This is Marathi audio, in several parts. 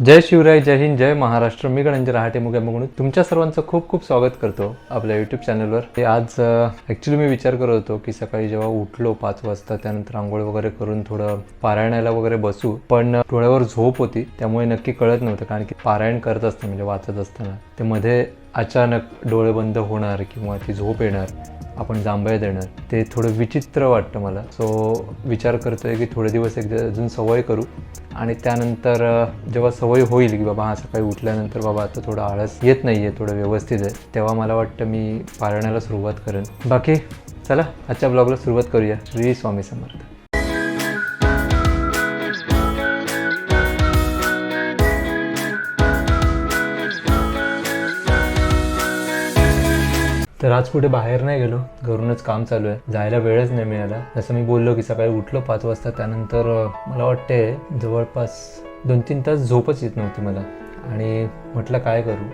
जय शिवराय जय हिंद जय महाराष्ट्र. मी गणंजय रहाटे मुगे म्हणून तुमच्या सर्वांचं खूप खूप स्वागत करतो आपल्या यूट्यूब चॅनलवर ते आज ॲक्च्युली मी विचार करत होतो की सकाळी जेव्हा उठलो पाच वाजता त्यानंतर आंघोळ वगैरे करून थोडं पारायणाला वगैरे बसू पण डोळ्यावर झोप होती त्यामुळे नक्की कळत नव्हतं कारण की पारायण करत असताना म्हणजे वाचत असताना ते मध्ये अचानक डोळे बंद होणार किंवा ती झोप येणार. आपण जांभया देणार. ते थोडं विचित्र वाटतं मला. सो विचार करतोय की थोडे दिवस एकदा अजून सवय करू. आणि त्यानंतर जेव्हा सवय होईल की बाबा हा सकाळी उठल्यानंतर बाबा आता थोडं आळस येत नाही आहे थोडं व्यवस्थित आहे तेव्हा मला वाटतं मी पाळण्याला सुरुवात करेन. बाकी चला आजच्या ब्लॉगला सुरुवात करूया. श्री स्वामी समर्थ. तर आज कुठे बाहेर नाही गेलो. घरूनच काम चालू आहे. जायला वेळच नाही मिळाला. जसं मी बोललो की सकाळी उठलो पाच वाजता त्यानंतर मला वाटते जवळपास दोन तीन तास झोपच येत नव्हती मला. आणि म्हटलं काय करू?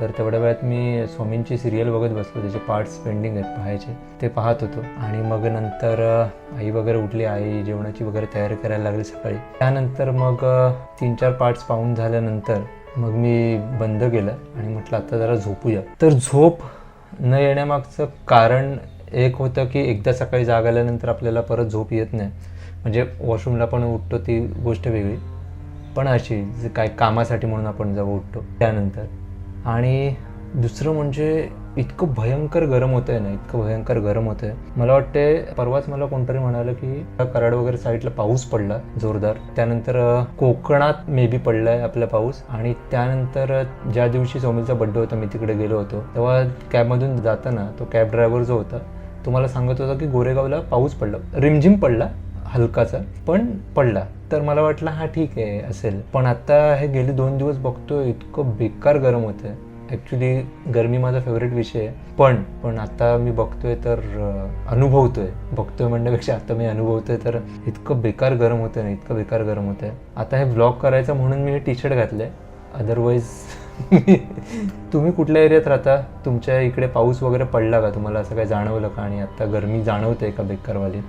तर तेवढ्या वेळात मी स्वामींची सिरियल बघत बसलो. त्याचे पार्ट्स पेंडिंग आहेत पाहायचे. ते पाहत होतो. आणि मग नंतर आई वगैरे उठली. आई जेवणाची वगैरे तयारी करायला लागली सकाळी. त्यानंतर मग तीन चार पार्ट्स पाहून झाल्यानंतर मग मी बंद केलं. आणि म्हटलं आता जरा झोपूया. तर झोप न येण्यामागचं कारण एक होतं की एकदा सकाळी जाग आल्यानंतर आपल्याला परत झोप येत नाही. म्हणजे वॉशरूमला पण उठतो ती गोष्ट वेगळी. पण अशी जे काय कामासाठी म्हणून आपण जेव्हा उठतो त्यानंतर. आणि दुसरं म्हणजे इतकं भयंकर गरम होतं आहे ना इतकं भयंकर गरम होतं आहे मला वाटते परवाच मला कोणतरी म्हणालं की कराड वगैरे साईडला पाऊस पडला जोरदार. त्यानंतर कोकणात मे बी पडला आहे आपला पाऊस. आणि त्यानंतर ज्या दिवशी सोमीलचा बड्डे होता मी तिकडे गेलो होतो. तेव्हा कॅबमधून जाताना तो कॅब ड्रायव्हर जो होता तो मला सांगत होता की गोरेगावला पाऊस पडला. रिमझिम पडला हलकाचा पण पडला. तर मला वाटलं हा ठीक आहे असेल. पण आता हे गेले दोन दिवस बघतोय इतकं बेकार गरम होतं ॲक्च्युली गरमी माझा फेवरेट विषय आहे. पण पण आता मी बघतोय तर अनुभवतोय. बघतोय म्हणण्यापेक्षा आता मी अनुभवतोय तर इतकं बेकार गरम होतं ना इतकं बेकार गरम होतं आता हे ब्लॉग करायचं म्हणून मी हे टी शर्ट घातलं आहे अदरवाईज तुम्ही कुठल्या एरियात राहता? तुमच्या इकडे पाऊस वगैरे पडला का? तुम्हाला असं काही जाणवलं का? आणि आता गरमी जाणवते का बेकारवाली?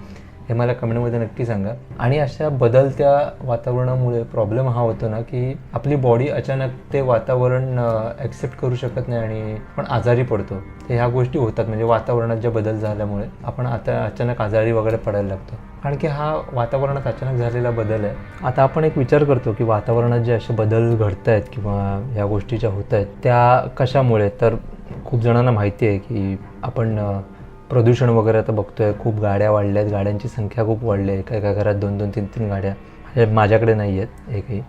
हे मला कमेंटमध्ये नक्की सांगा. आणि अशा बदलत्या वातावरणामुळे प्रॉब्लेम हा होतो ना की आपली बॉडी अचानक ते वातावरण ॲक्सेप्ट करू शकत नाही आणि आपण आजारी पडतो. तर ह्या गोष्टी होतात म्हणजे वातावरणात जे बदल झाल्यामुळे आपण आता अचानक आजारी वगैरे पडायला लागतो. कारण की हा वातावरणात अचानक झालेला बदल आहे. आता आपण एक विचार करतो की वातावरणात जे असे बदल घडत आहेत किंवा ह्या गोष्टी ज्या होत आहेत त्या कशामुळे? तर खूप जणांना माहिती आहे की आपण प्रदूषण वगैरे आता बघतोय. खूप गाड्या वाढल्या आहेत गाड्यांची संख्या खूप वाढली आहे एका एका घरात दोन दोन तीन तीन गाड्या. म्हणजे माझ्याकडे नाही आहेत एकही.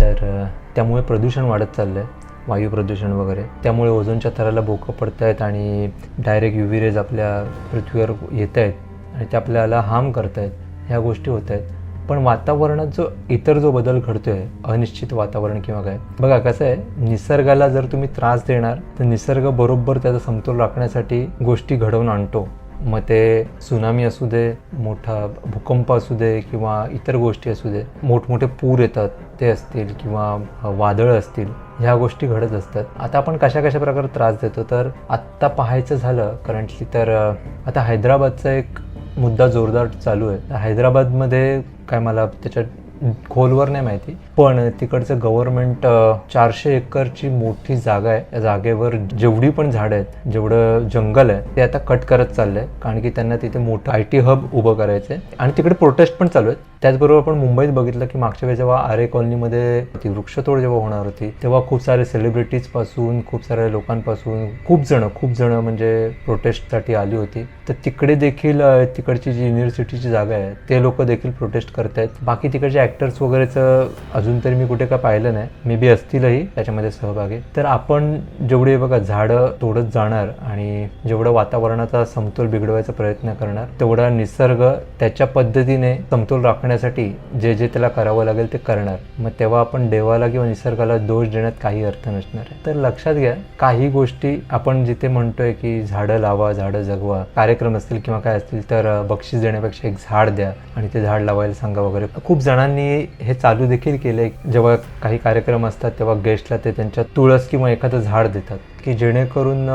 तर त्यामुळे प्रदूषण वाढत चाललं आहे वायू प्रदूषण वगैरे. त्यामुळे ओझोनच्या थराला भोकं पडत आहेत आणि डायरेक्ट यू रेज आपल्या पृथ्वीवर येत आहेत आणि ते आपल्याला हार्म करत आहेत ह्या गोष्टी होत आहेत पण वातावरणात जो इतर जो बदल घडतोय अनिश्चित वातावरण किंवा काय बघा कसं आहे निसर्गाला जर तुम्ही त्रास देणार तर निसर्ग बरोबर त्याचा समतोल राखण्यासाठी गोष्टी घडवून आणतो. मग ते सुनामी असू दे मोठा भूकंप असू दे किंवा इतर गोष्टी असू दे मोठमोठे पूर येतात ते असतील किंवा वादळं असतील ह्या गोष्टी घडत असतात. आता आपण कशा कशा प्रकारे त्रास देतो? तर आत्ता पाहायचं झालं करंटली तर आता हैदराबादचा एक मुद्दा जोरदार चालू आहे. हैदराबादमध्ये काय मला त्याच्या खोलवर नाही माहिती पण तिकडचं गव्हर्नमेंट चारशे एकरची मोठी जागा आहे. त्या जागेवर जेवढी पण झाडं आहेत जेवढं जंगल आहे ते आता कट करत चाललंय. कारण की त्यांना तिथे मोठं आय टी हब उभं करायचं आहे आणि तिकडे प्रोटेस्ट पण चालू आहेत. त्याचबरोबर आपण मुंबईत बघितलं की मागच्या वेळी जेव्हा आरे कॉलनीमध्ये ती वृक्षतोड जेव्हा होणार होती तेव्हा खूप सारे सेलिब्रिटीजपासून खूप साऱ्या लोकांपासून खूप जणं खूप जणं म्हणजे प्रोटेस्टसाठी आली होती. तर तिकडे देखील तिकडची जी युनिव्हर्सिटीची जागा आहे ते लोक देखील प्रोटेस्ट करत आहेत बाकी तिकडचे ॲक्टर्स वगैरेचं अजून तरी मी कुठे काय पाहिलं नाही. मे बी असतीलही त्याच्यामध्ये सहभागी. तर आपण जेवढे बघा झाडं तोडत जाणार आणि जेवढं वातावरणाचा समतोल बिघडवायचा प्रयत्न करणार तेवढा निसर्ग त्याच्या पद्धतीने समतोल राखण्यासाठी जे जे त्याला करावं लागेल ते करणार. मग तेव्हा आपण देवाला किंवा निसर्गाला दोष देण्यात काही अर्थ नसणार आहे. तर लक्षात घ्या काही गोष्टी आपण जिथे म्हणतोय की झाडं लावा झाडं जगवा कार्यक्रम असतील किंवा काय असतील तर बक्षीस देण्यापेक्षा एक झाड द्या आणि ते झाड लावायला सांगा वगैरे. खूप जणांनी हे चालू देखील केलंय. जेव्हा काही कार्यक्रम असतात तेव्हा गेस्टला ते त्यांच्या तुळस किंवा एखादं झाड देतात की जेणेकरून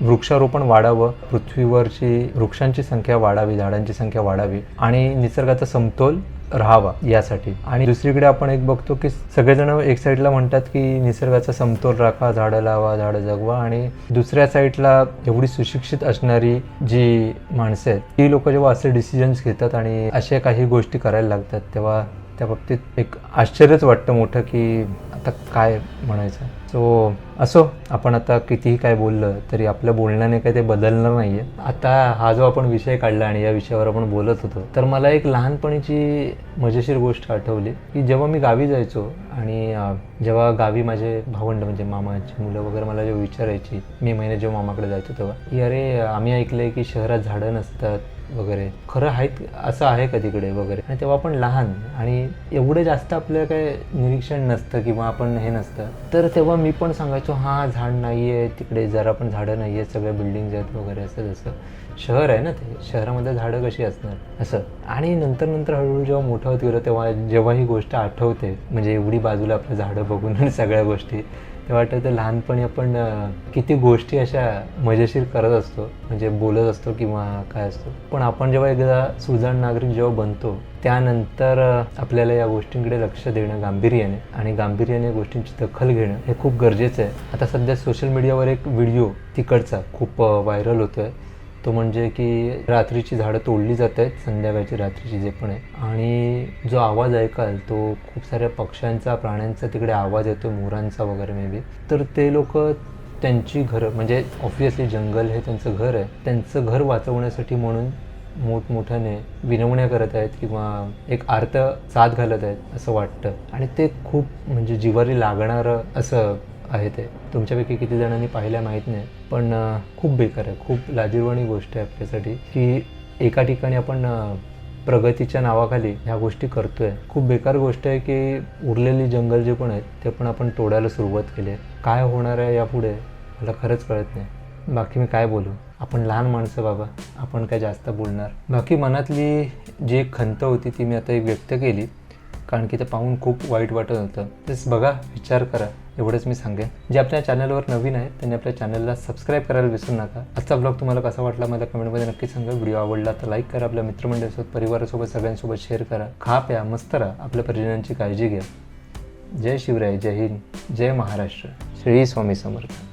वृक्षारोपण वाढावं पृथ्वीवरची वृक्षांची संख्या वाढावी झाडांची संख्या वाढावी आणि निसर्गाचा समतोल राहावा यासाठी. आणि दुसरीकडे आपण एक बघतो की सगळेजण एक साईडला म्हणतात की निसर्गाचा समतोल राखा झाडं लावा झाडं जगवा आणि दुसऱ्या साईडला एवढी सुशिक्षित असणारी जी माणसं आहेत ती लोक जेव्हा असे डिसिजन्स घेतात आणि अशा काही गोष्टी करायला लागतात तेव्हा त्या बाबतीत एक आश्चर्यच वाटतं मोठं की आता काय म्हणायचं? सो असो आपण आता कितीही काय बोललं तरी आपल्या बोलण्याने काही ते बदलणार नाही आहे आता हा जो आपण विषय काढला आणि या विषयावर आपण बोलत होतो तर मला एक लहानपणीची मजेशीर गोष्ट आठवली की जेव्हा मी गावी जायचो आणि जेव्हा गावी माझे भावंड म्हणजे मामाची मुलं वगैरे मला जेव्हा विचारायची मे महिन्यात जेव्हा मामाकडे जायचो तेव्हा की अरे आम्ही ऐकलंय की शहरात झाडं नसतात वगैरे. खरं आहेत असं आहे का तिकडे वगैरे? आणि तेव्हा आपण लहान आणि एवढं जास्त आपलं काय निरीक्षण नसतं किंवा आपण हे नसतं. तर तेव्हा मी पण सांगायचो हां झाड नाही आहे तिकडे जरा पण झाडं नाही आहेत सगळ्या बिल्डिंग्ज आहेत वगैरे असं जसं शहर आहे ना ते. शहरामध्ये झाडं कशी असणार? असं. आणि नंतर नंतर हळूहळू जेव्हा मोठं होत गेलं तेव्हा जेव्हा ही गोष्ट आठवते म्हणजे एवढी बाजूला आपलं झाडं बघून आणि सगळ्या गोष्टी तेव्हा आठवतं लहानपणी आपण किती गोष्टी अशा मजेशीर करत असतो म्हणजे बोलत असतो किंवा काय असतो. पण आपण जेव्हा एकदा सुजाण नागरिक जेव्हा बनतो त्यानंतर आपल्याला या गोष्टींकडे लक्ष देणं गांभीर्याने आणि गांभीर्याने गोष्टींची दखल घेणं हे खूप गरजेचं आहे. आता सध्या सोशल मीडियावर एक व्हिडिओ तिकडचा खूप व्हायरल होतोय. तो म्हणजे की रात्रीची झाडं तोडली जात आहेत संध्याकाळची रात्रीची जे पण आहे. आणि जो आवाज ऐकाल तो खूप साऱ्या पक्ष्यांचा प्राण्यांचा तिकडे आवाज येतो मोरांचा वगैरे मे बी तर ते लोक त्यांची घरं म्हणजे ऑब्व्हियसली जंगल हे त्यांचं घर आहे. त्यांचं घर वाचवण्यासाठी म्हणून मोठमोठ्याने विनवण्या करत आहेत किंवा एक आर्त साथ घालत आहेत असं वाटतं. आणि ते खूप म्हणजे जिवारी लागणारं असं आहे ते. तुमच्यापैकी किती जणांनी पाहिल्या माहीत नाही. पण खूप बेकार आहे. खूप लाजीरवाणी गोष्ट आहे आपल्यासाठी की एका ठिकाणी आपण प्रगतीच्या नावाखाली ह्या गोष्टी करतोय. खूप बेकार गोष्ट आहे की उरलेली जंगल जे पण आहेत ते पण आपण तोडायला सुरुवात केली आहे. काय होणार आहे यापुढे मला खरंच कळत नाही. बाकी मी काय बोलू? आपण लहान माणसं बाबा आपण काय जास्त बोलणार. बाकी मनातली जी एक खंत होती ती मी आता एक व्यक्त केली. कारण की ते पाहून खूप वाईट वाटत होतं. तेच बघा विचार करा. एवढंच मी सांगेन. जे आपल्या चॅनलवर नवीन आहेत त्यांनी आपल्या चॅनलला सबस्क्राईब करायला विसरू नका. आजचा ब्लॉग तुम्हाला कसा वाटला मला कमेंटमध्ये नक्की सांगा. व्हिडिओ आवडला तर लाईक करा. आपल्या मित्रमंडळीसोबत परिवारासोबत सगळ्यांसोबत शेअर करा. खा प्या मस्त राहा. आपल्या परिजनांची काळजी घ्या. जय शिवराय. जय हिंद. जय महाराष्ट्र. श्री स्वामी समर्थ.